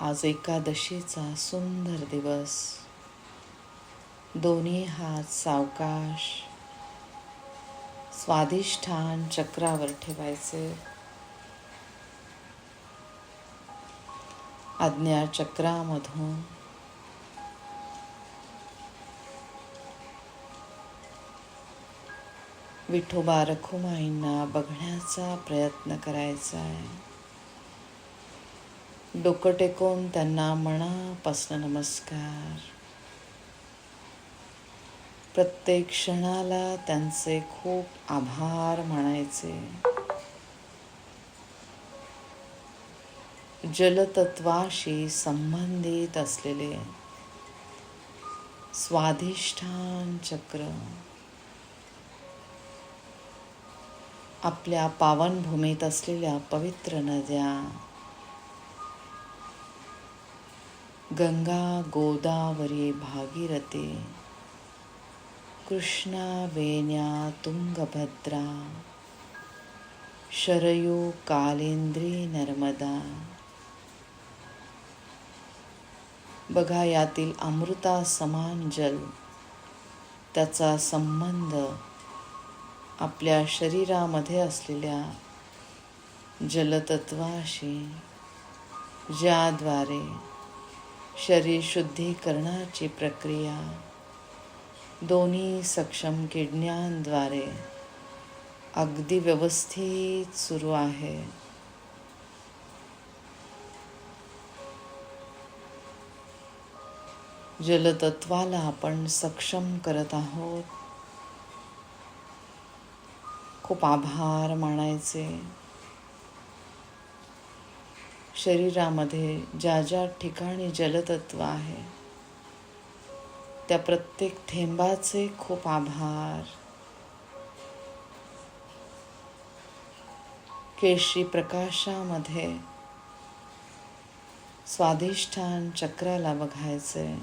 आज एकादशीचा सुंदर दिवस. दोन्ही हात सावकाश. स्वादिष्ठान चक्रावर ठेवायचे. आज्ञा चक्रामधून. विठोबा रखुमाईंना बघण्याचा प्रयत्न करायचा आहे डोकं टेकून त्यांना मनापासून नमस्कार. प्रत्येक क्षणाला त्यांचे खूप आभार मानायचे. जलतत्वाशी संबंधित असलेले स्वाधिष्ठान चक्र आपल्या पावनभूमीत असलेल्या पवित्र नद्या गंगा गोदावरी भागीरथे। कृष्णा वेण्या तुंगभद्रा शरयू कालेंद्री नर्मदा। बघा यातील अमृता समान जल त्याचा संबंध आपल्या शरीरामध्ये असलेल्या जलतत्वाशी ज्याद्वारे शरीर शुद्धीकरणाची प्रक्रिया. दोन्ही सक्षम किडण्यांद्वारे अगदी व्यवस्थित सुरू आहे. जलतत्वाला आपण सक्षम करत आहोत. खूप आभार मानायचे. शरीरामध्ये ज्या ज्या ठिकाणी जलतत्व आहे त्या प्रत्येक थेंबाचे खूप आभार. केशरी प्रकाशामध्ये स्वाधिष्ठान चक्राला बघायचे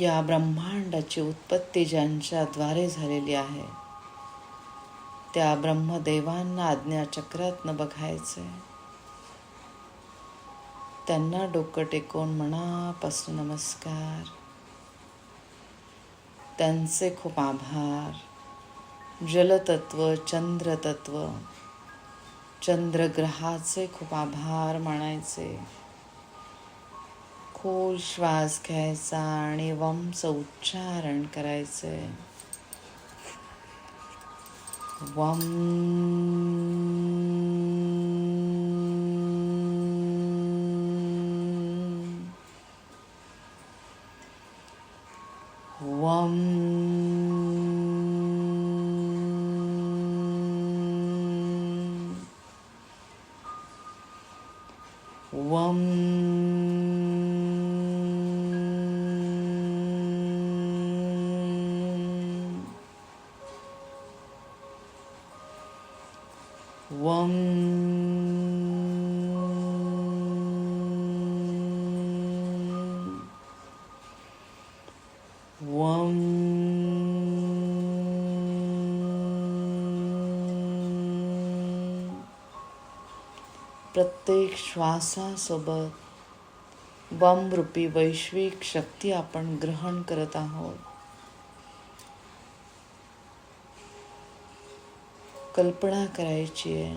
या ब्रह्मांडाची उत्पत्ती ज्यांच्याद्वारे झालेली आहे त्या ब्रह्मदेवांना आज्ञाचक्रातनं बघायचे. त्यांना डोकं टेकून मनापासून नमस्कार. त्यांचे खूप आभार. जलतत्व चंद्रतत्व चंद्रग्रहाचे खूप आभार मानायचे. खोल श्वास घ्यायचा आणि वमचं उच्चारण करायचं. वम प्रत्येक श्वासासोबत बमरूपी वैश्विक शक्ती आपण ग्रहण करत आहोत. कल्पना करायची आहे.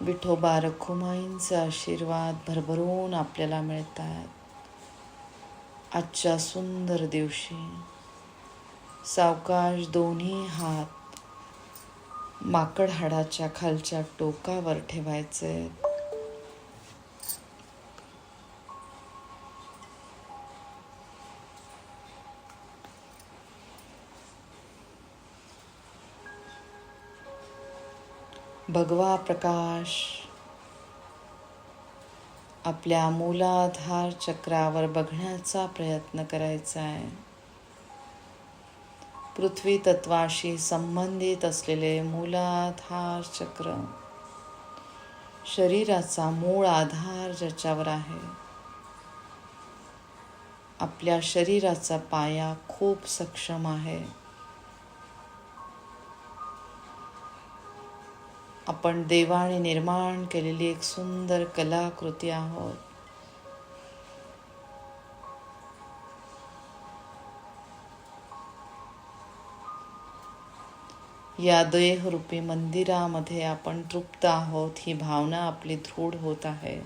विठोबा रखुमाईंचे आशीर्वाद भरभरून आपल्याला मिळतात. आजच्या सुंदर दिवशी सावकाश दोन्ही हात माकड हाडाच्या खालच्या टोकावर ठेवायचे. भगवा प्रकाश आपल्या मूलाधार चक्रावर बघण्याचा प्रयत्न करायचा आहे. पृथ्वी तत्वाशी संबंधित असलेले मूलाधार चक्र. शरीराचा मूळ आधार ज्याच्यावर आहे. आपल्या शरीराचा पाया खूप सक्षम आहे. आपण देवाने निर्माण केलेली एक सुंदर कलाकृती आहोत. या देहरूपी मंदिरामध्ये आपण तृप्त आहोत ही भावना आपली दृढ होत आहे.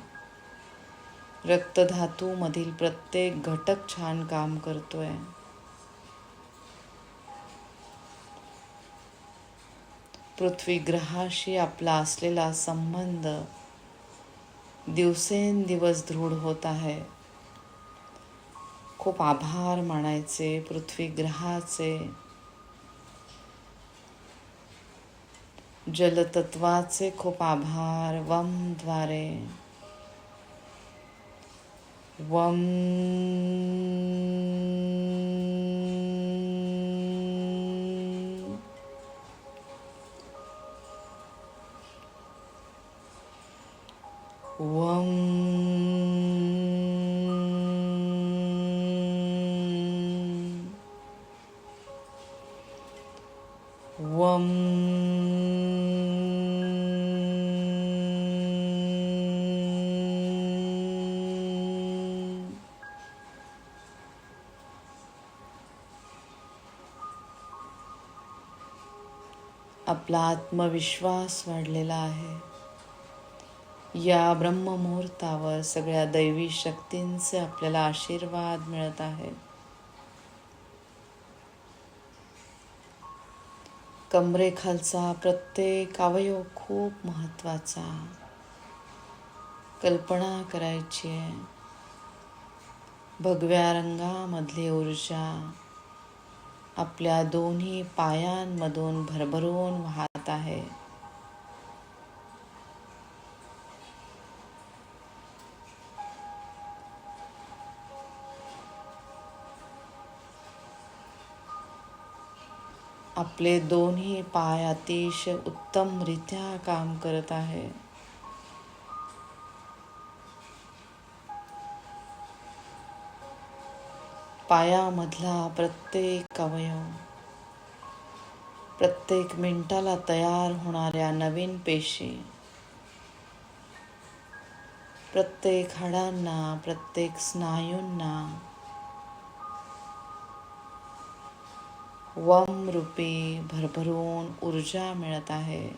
रक्तधातूमधील प्रत्येक घटक छान काम करतोय. पृथ्वी ग्रहाशी आपला असलेला संबंध दिवसेंदिवस दृढ होत आहे. खूप आभार मानायचे पृथ्वी ग्रहाचे जलतत्वाचे खूप आभार. वमद्वारे वम वम आपला आत्मविश्वास वाढलेला आहे. या ब्रह्ममुहूर्तावर सगळ्या दैवी शक्तींचे आपल्याला आशीर्वाद मिळत आहे. कमरेखालचा प्रत्येक अवयव खूप महत्त्वाचा कल्पना करायची आहे. भगव्या रंगामधली ऊर्जा आपल्या दोन्ही पायांमधून भरभरून वाहत आहे. आपले दोन्ही पाय अतिशय उत्तमरित्या काम करत आहे. पायामधला प्रत्येक अवयव, प्रत्येक मिनिटाला तयार होणाऱ्या नवीन पेशी, प्रत्येक हाडांना, प्रत्येक स्नायूंना वम रूपी भरभरून ऊर्जा मिळत आहे.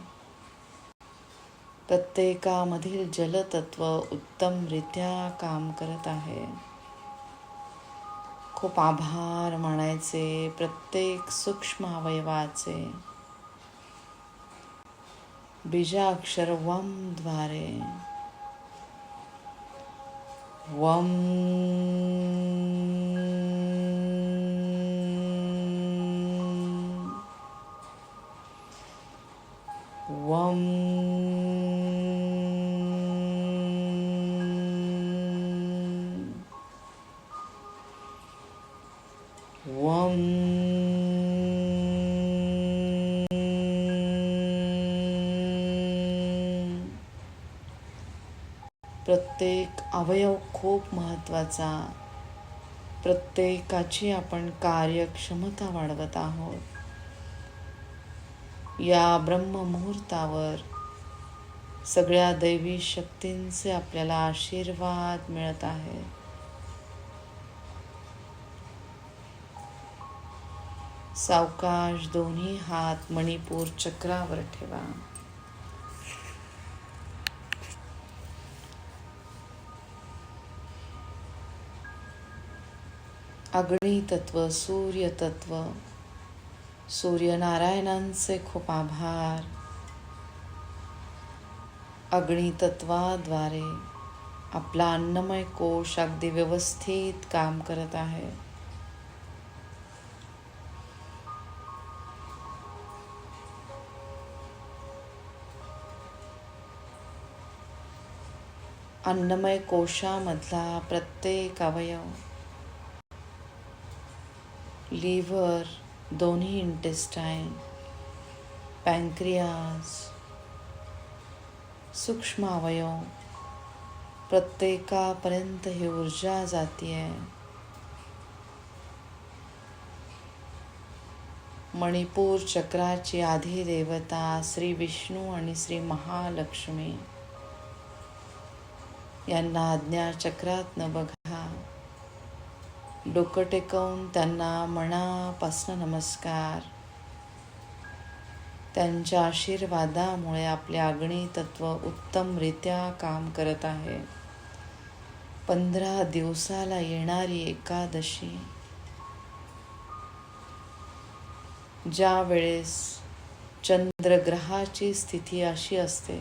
प्रत्येकामधील जलतत्व उत्तमरित्या काम करत आहे. खूप आभार मानायचे प्रत्येक सूक्ष्म अवयवाचे. बीजाक्षर वमद्वारे. वम. वम. प्रत्येक अवयव खूप महत्त्वाचा. प्रत्येकाची आपण कार्यक्षमता वाढवत आहोत. या ब्रह्ममुहूर्तावर सगळ्या दैवी शक्तींचे आपल्याला आशीर्वाद मिळत आहे. सावकाश दोन्ही हात मणिपूर चक्रावर ठेवा. तत्व सूर्यतत्व सूर्यनारायणांचे खूप आभार. अग्नितत्वाद्वारे आपला अन्नमय कोश अगदी व्यवस्थित काम करत आहे. अन्नमय कोशामधला प्रत्येक अवयव लिव्हर दोन्ही इंटेस्टाईन पँक्रियास सूक्ष्म अवयव. प्रत्येकापर्यंत ही ऊर्जा जातीये. मणिपूर चक्राची आधी देवता श्री विष्णू आणि श्री महालक्ष्मी. यांना आज्ञा चक्रातनं बघा. डोकं टेकवून त्यांना मनापासून नमस्कार. त्यांच्या आशीर्वादामुळे आपले अग्नी तत्व उत्तमरित्या काम करत आहे. पंधरा दिवसाला येणारी एकादशी. ज्या वेळेस चंद्रग्रहाची स्थिती अशी असते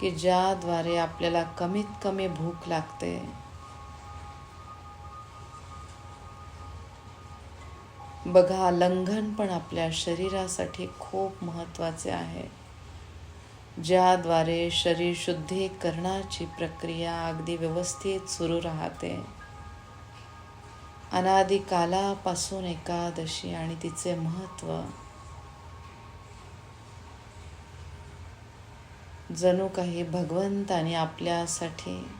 की ज्याद्वारे आपल्याला कमीत कमी भूक लागते. बघा लंघन पण आपल्या शरीरासाठी खूप महत्त्वाचे आहे. ज्याद्वारे शरीर शुद्धीकरणाची प्रक्रिया अगदी व्यवस्थित सुरू राहते. अनादी कालापासून एकादशी आणि तिचे महत्त्व. जणू काही भगवंताने आपल्यासाठी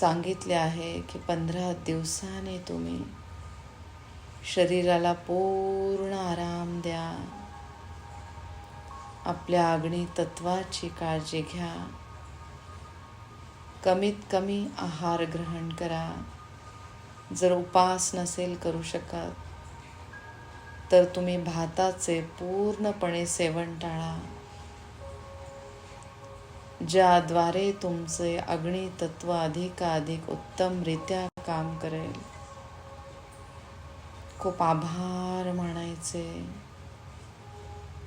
सांगितले आहे की पंधरा दिवसाने तुम्ही शरीराला पूर्ण आराम द्या. आपल्या अग्नी तत्वाची काळजी घ्या. कमीत कमी आहार ग्रहण करा. जर उपास नसेल करू शकत तर तुम्ही भाताचे पूर्णपणे सेवन टाळा. ज्याद्वारे तुमचे अग्नी तत्व अधिकाधिक उत्तमरित्या काम करेल. खूप आभार म्हणायचे.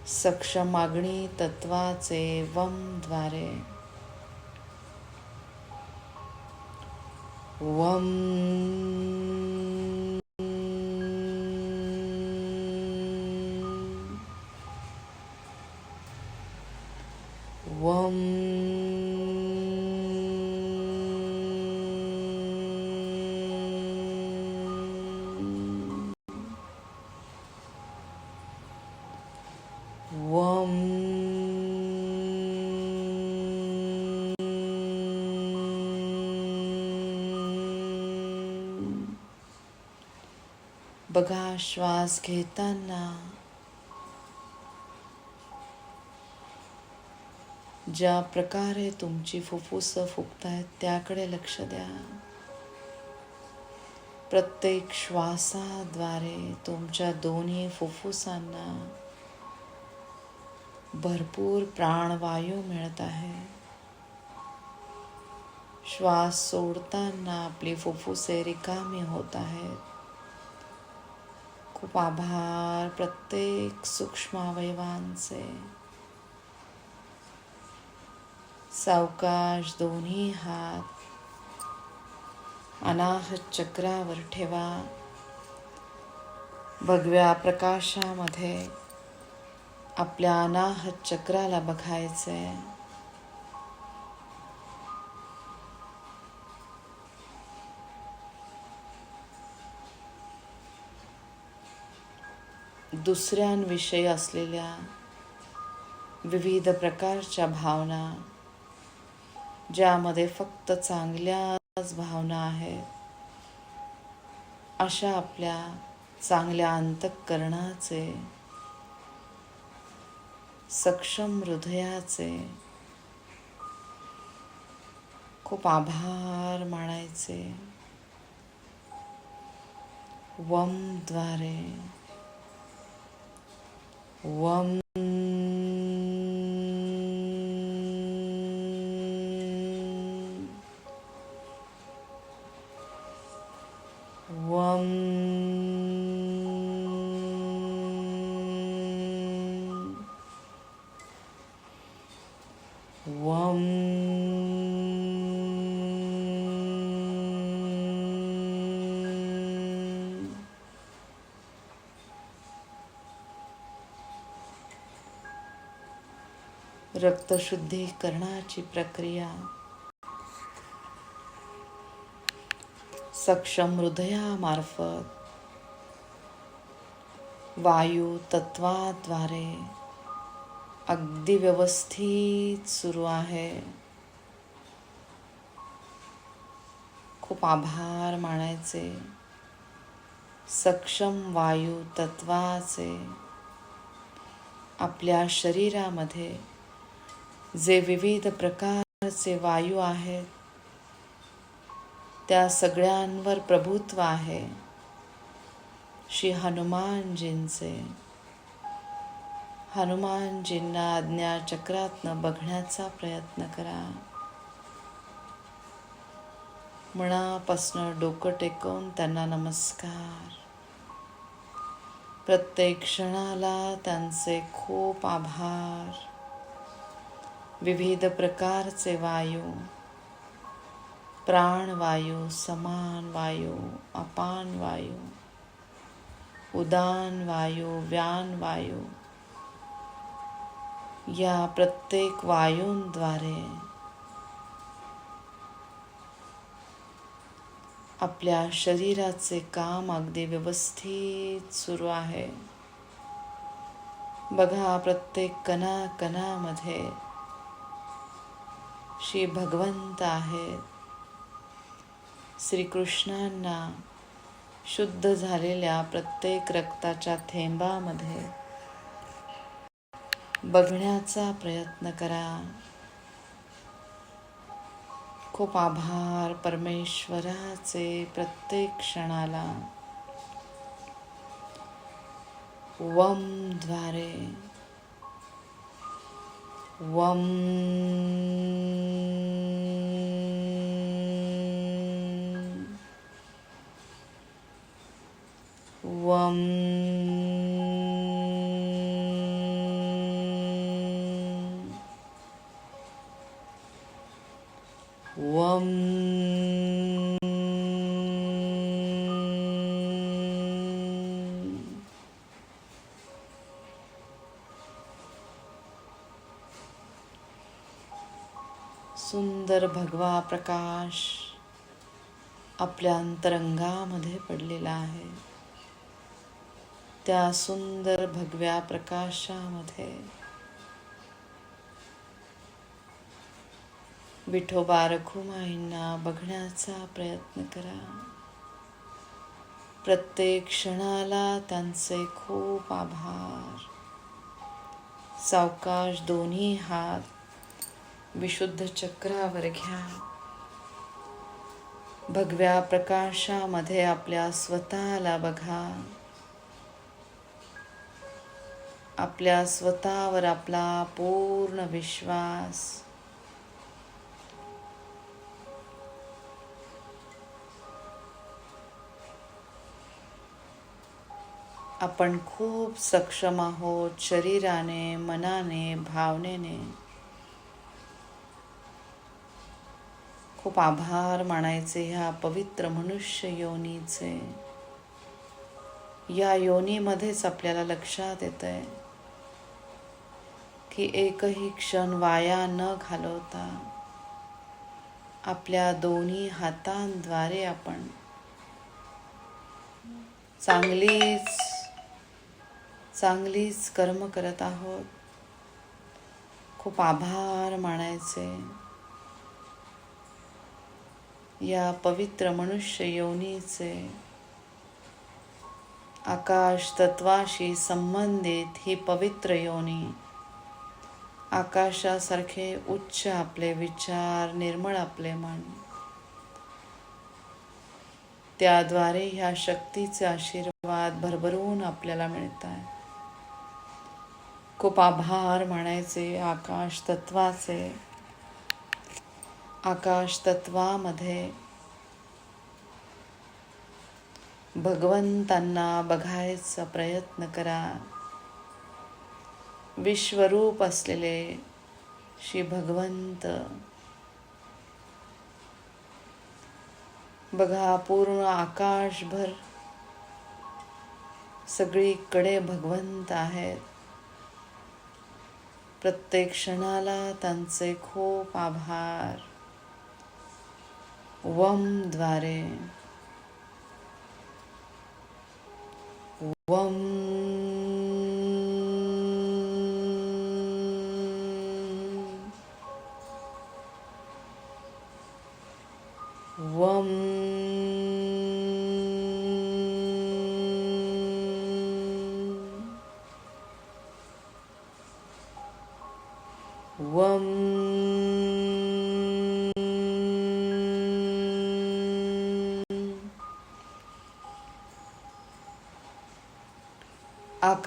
सक्षम अग्नी तत्वाचे वमद्वारे वम बघा श्वास घेताना. ज्या प्रकारे तुमची फुफ्फुसं फुगतायत त्याकडे लक्ष द्या. प्रत्येक श्वासाद्वारे तुमच्या दोन्ही फुफ्फुसांना भरपूर प्राणवायू मिळत आहे. श्वास सोडताना आपली फुफ्फुसे रिकामी होत आहेत. खूप आभार प्रत्येक सूक्ष्म अवयवांचे. सावकाश दोन्ही हात अनाहत चक्रावर ठेवा. भगव्या प्रकाशामध्ये आपल्या अनाहत चक्राला बघायचे दुसऱ्यांविषयी असलेल्या विविध प्रकारच्या भावना ज्यामध्ये फक्त चांगल्याच भावना आहेत अशा आपल्या चांगल्या अंतःकरणाचे सक्षम हृदयाचे खूप आभार मानायचे. वमद्वारे वम रक्तशुद्धीकरणाची प्रक्रिया. सक्षम हृदयामार्फत. वायू तत्वाद्वारे अगदी व्यवस्थित सुरू आहे. खूप आभार मानायचे. सक्षम वायू तत्वाचे आपल्या शरीरामध्ये जे विविध प्रकारचे वायू आहेत त्या सगळ्यांवर प्रभुत्व आहे. श्री हनुमानजींचे. हनुमानजींना आज्ञाचक्रातनं बघण्याचा प्रयत्न करा. मनापासनं डोकं टेकवून त्यांना नमस्कार. प्रत्येक क्षणाला त्यांचे खूप आभार. विविध प्रकारचे वायू प्राणवायू समान वायू अपान वायू उदान वायू व्यान वायू. या प्रत्येक वायूंद्वारे आपल्या शरीराचे काम अगदी व्यवस्थित सुरू आहे. बघा प्रत्येक कणा कणामध्ये श्री भगवंत आहेत. श्रीकृष्णांना शुद्ध झालेल्या प्रत्येक रक्ताच्या थेंबामध्ये बघण्याचा प्रयत्न करा. खूप आभार परमेश्वराचे प्रत्येक क्षणाला. वमद्वारे वम वम सुंदर भगवा प्रकाश आपल्या अंतरंगामध्ये पडलेला आहे त्या सुंदर भगव्या प्रकाशामध्ये विठोबा रखुमाईंना बघण्याचा प्रयत्न करा. प्रत्येक क्षणाला त्यांचे खूप आभार. सावकाश दोन्ही हात विशुद्ध चक्रावर घ्या. भगव्या प्रकाशामध्ये आपल्या स्वतःला बघा. आपल्या स्वतःवर आपला पूर्ण विश्वास. आपण खूप सक्षम आहोत शरीराने मनाने भावनेने. खूप आभार मानायचे ह्या पवित्र मनुष्य योनीचे. या योनीमध्येच आपल्याला लक्षात येत आहे की एकही क्षण वाया न घालवता आपल्या दोन्ही हातांद्वारे आपण चांगलीच चांगलीच कर्म करत आहोत. खूप आभार मानायचे. या पवित्र मनुष्य योनीचे आकाश तत्वाशी संबंधित ही पवित्र योनी आकाशासारखे उच्च आपले विचार निर्मळ आपले मन. त्याद्वारे ह्या शक्तीचे आशीर्वाद भरभरून आपल्याला मिळत आहे खूप आभार म्हणायचे आकाश तत्वाचे. आकाश तत्वामध्ये भगवंतांना बघायचा प्रयत्न करा. विश्वरूप असलेले श्री भगवंत. बघा पूर्ण आकाशभर सगळीकडे भगवंत आहेत. प्रत्येक क्षणाला त्यांचे खूप आभार. वमद्वारे वम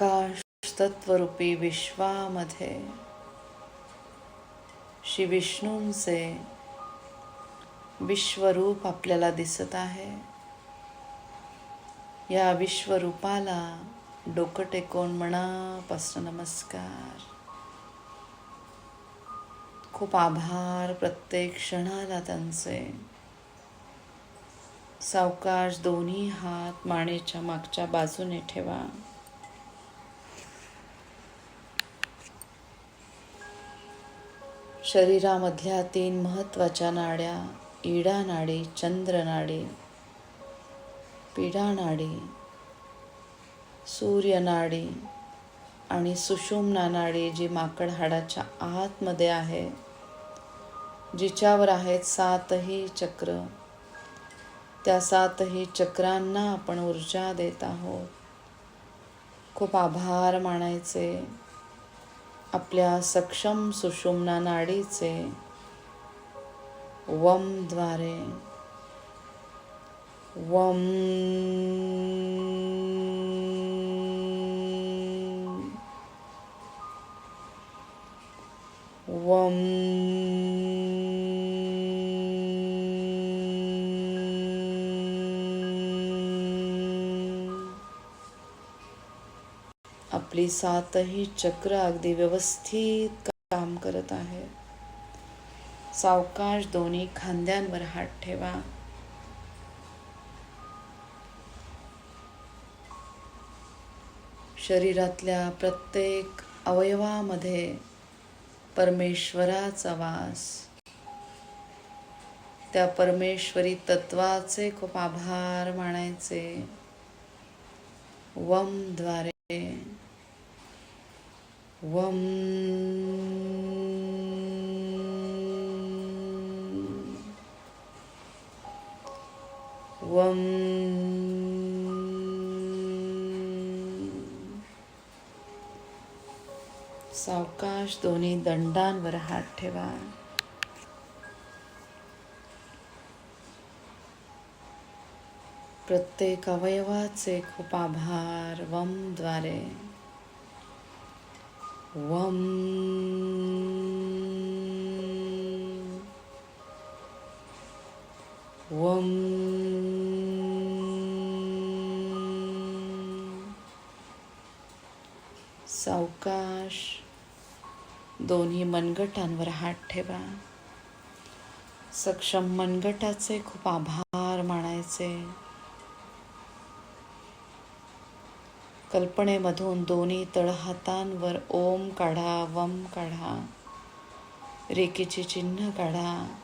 आकाश तत्वरूपी विश्वामध्ये श्री विष्णूंचे विश्वरूप आपल्याला दिसत आहे. या विश्वरूपाला डोकं टेकून मनापासून नमस्कार. खूप आभार प्रत्येक क्षणाला त्यांचे. सावकाश दोन्ही हात मानेच्या मागच्या बाजूने ठेवा. शरीरामधल्या तीन महत्त्वाच्या नाड्या इडा नाडी चंद्रनाडी पीडा नाडी आणि सुषुम्ना नाडी जी माकड हाडाच्या आतमध्ये आहे जिच्यावर आहेत सातही चक्र. त्या सातही चक्रांना आपण ऊर्जा देत आहोत. खूप आभार मानायचे. आपल्या सक्षम सुषुम्ना नाडीचे वमद्वारे वम. वम. सातही चक्र अगदी व्यवस्थित काम करत आहे. सावकाश दोन्ही खांद्यांवर हात ठेवा. शरीरातल्या प्रत्येक अवयवामध्ये परमेश्वराचा वास. त्या परमेश्वरी तत्वाचे खूप आभार मानायचे. वमद्वारे वम वम सावकाश दोन्ही दंडांवर हात ठेवा. प्रत्येक अवयवाचे खूप आभार. वमद्वारे वम। वम। सावकाश दोन्ही मनगटांवर हात ठेवा. सक्षम मनगटाचे खूप आभार मानायचे. कल्पनेमधून दोन्ही तळहातांवर ओम काढा वम काढा. रेखेचे चिन्ह काढा.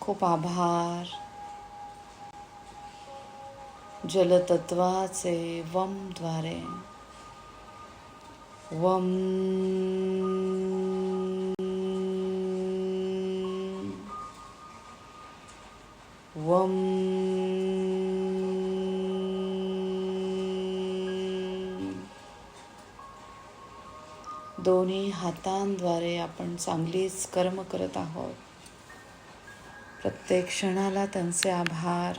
खूप आभार. जलतत्वाचे वमद्वारे वम. वम. दोन्ही हातांद्वारे आपण चांगलीच कर्म करत आहोत. प्रत्येक क्षणाला त्यांचे आभार.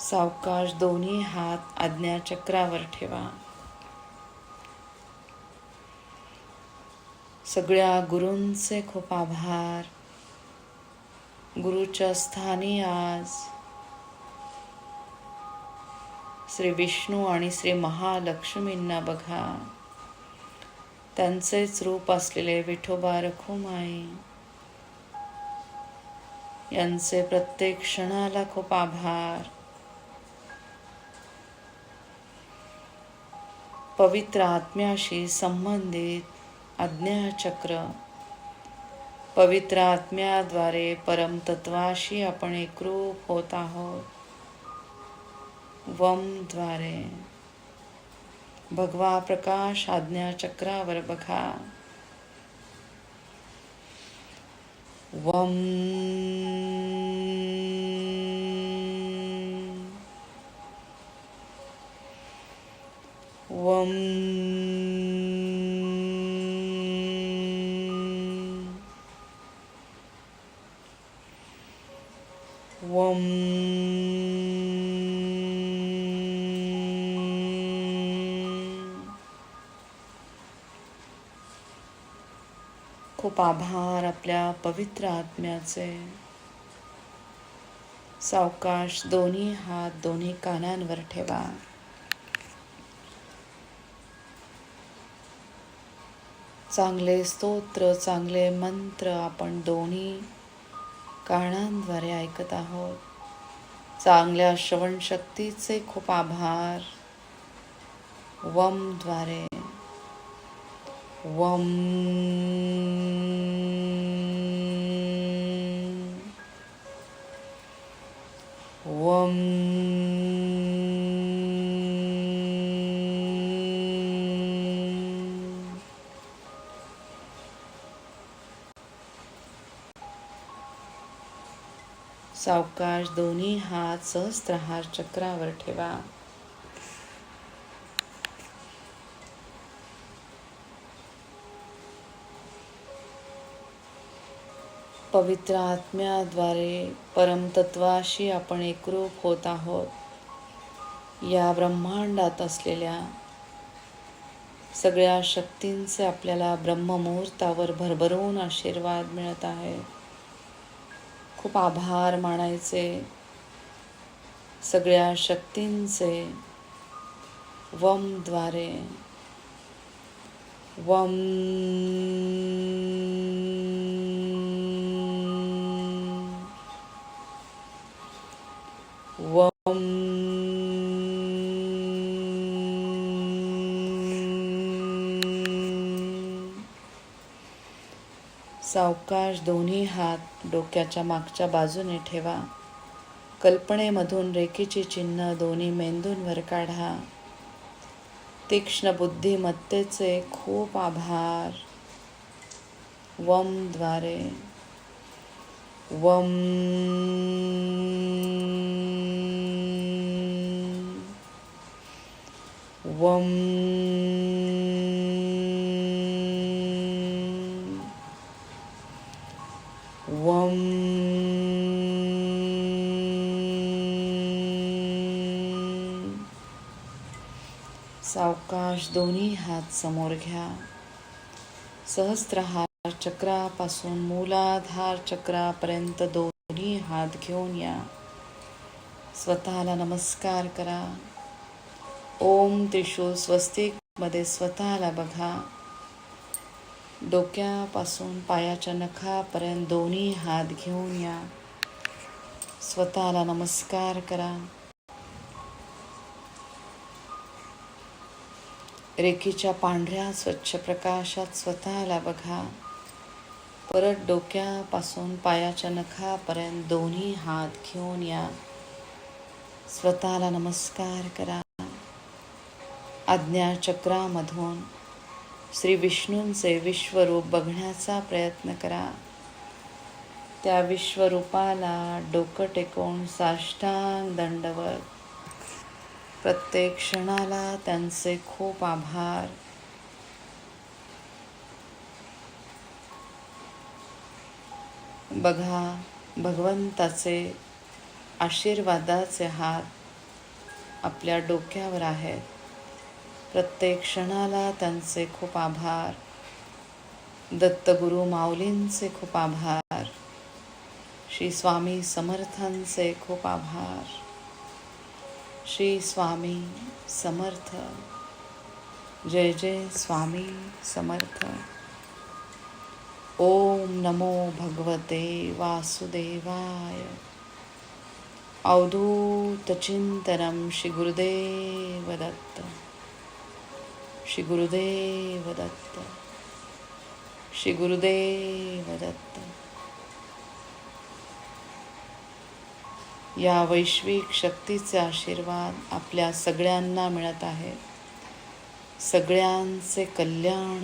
सावकाश दोन्ही हात आज्ञाचक्रावर ठेवा. सगळ्या गुरूंचे खूप आभार. गुरुच्या स्थानी आज श्री विष्णू आणि श्री महालक्ष्मींना बघा. त्यांचेच रूप असलेले विठोबा रखुमाई. यांचे प्रत्येक क्षणाला खूप आभार. पवित्र आत्म्याशी संबंधित आज्ञाचक्र. पवित्र आत्म्याद्वारे परमतत्वाशी आपण एकरूप होत आहोत. वमद्वारे भगवा प्रकाश आज्ञा चक्रावर बखा वम वम वम खूप आभार आपल्या पवित्र आत्म्याचे. सावकाश दोन्ही हात दोन्ही कानांवर ठेवा. चांगले स्तोत्र चांगले मंत्र आपण दोन्ही कानांद्वारे ऐकत आहोत. चांगल्या श्रवणशक्तीचे खूप आभार. वमद्वारे. वम. वम. सावकाश दोन्ही हात सहस्त्रहार चक्रावर ठेवा. पवित्र आत्म्याद्वारे परमतत्वाशी आपण एकरूप होत आहोत. या ब्रह्मांडात असलेल्या सगळ्या शक्तींचे आपल्याला ब्रह्ममुहूर्तावर भरभरून आशीर्वाद मिळत आहे. खूप आभार मानायचे सगळ्या शक्तींचे वमद्वारे. वम वम सावकाश दोन्ही हात डोक्याच्या मागच्या बाजूने ठेवा. कल्पनेमधून रेखीचे चिन्ह दोन्ही मेंदूंवर काढा. तीक्ष्ण बुद्धिमत्तेचे खूप आभार. वमद्वारे वम. वम. दोन्ही हात समोर घ्या. सहस्त्रहार चक्रापासून मूलाधार चक्रापर्यंत दोन्ही हात घेऊन या. स्वतःला नमस्कार करा. ओम त्रिशूल स्वस्तिकमध्ये स्वतःला बघा. डोक्यापासून पायाच्या नखापर्यंत दोन्ही हात घेऊन या. स्वतःला नमस्कार करा. रेखीच्या पांढऱ्या स्वच्छ प्रकाशात स्वतःला बघा. परत डोक्यापासून पायाच्या नखापर्यंत दोन्ही हात घेऊन या. स्वतःला नमस्कार करा. आज्ञाचक्रामधून श्री विष्णूंचे विश्वरूप बघण्याचा प्रयत्न करा. त्या विश्वरूपाला डोकं टेकवून साष्टांग दंडवत प्रत्येक क्षणाला त्यांचे खूप आभार. बघा भगवंताचे आशीर्वादाचे हात आपल्या डोक्यावर आहेत. प्रत्येक क्षणाला त्यांचे खूप आभार. दत्तगुरु माऊलींचे खूप आभार. श्री स्वामी समर्थांचे खूप आभार. श्री स्वामी समर्थ. जय जय स्वामी समर्थ. ओम नमो भगवते वासुदेवाय. अवधूतचिंतनं श्रीगुरुदेवदत्त श्रीगुरुदेवदत्त श्रीगुरुदेवदत्त या वैश्विक शक्तीचे आशीर्वाद आपल्या सगळ्यांना मिळत आहे सगळ्यांचे कल्याण